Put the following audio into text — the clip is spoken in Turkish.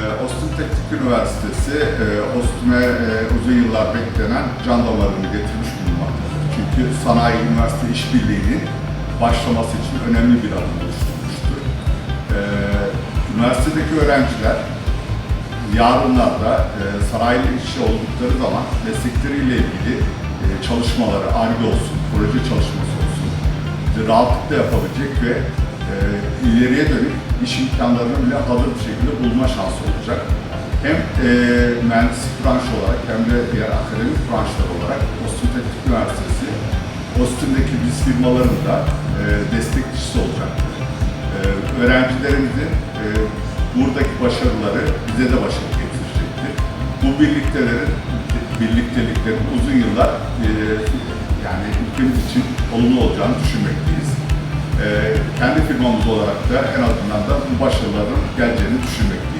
Ostim Teknik Üniversitesi, e, Ostim'e e, uzun yıllar beklenen can damarını getirmiş bulunmaktadır. Çünkü sanayi üniversite işbirliğinin başlaması için önemli bir adım oluşturmuştur. E, üniversitedeki öğrenciler yarınlarda e, sanayiyle işçi oldukları zaman meslekleriyle ilgili çalışmaları, ARGE olsun, proje çalışması olsun, rahatlıkla yapabilecek ve ileriye dönük iş imkanlarını bile hazır bir şekilde bulma şansı olacak. Hem e, mühendislik branşı olarak hem de diğer akademik branşlar olarak Ostim Teknik Üniversitesi, Ostim'deki biz firmaların da e, destekçisi olacaktır. E, öğrencilerimizin e, buradaki başarıları bize de başarı getirecektir. Bu birliktelerin, birlikteliklerin uzun yıllar e, yani ülkemiz için olumlu olacağını düşünmekteyiz. E, kendi firmamız olarak da en azından da bu başarıların geleceğini düşünmekteyiz.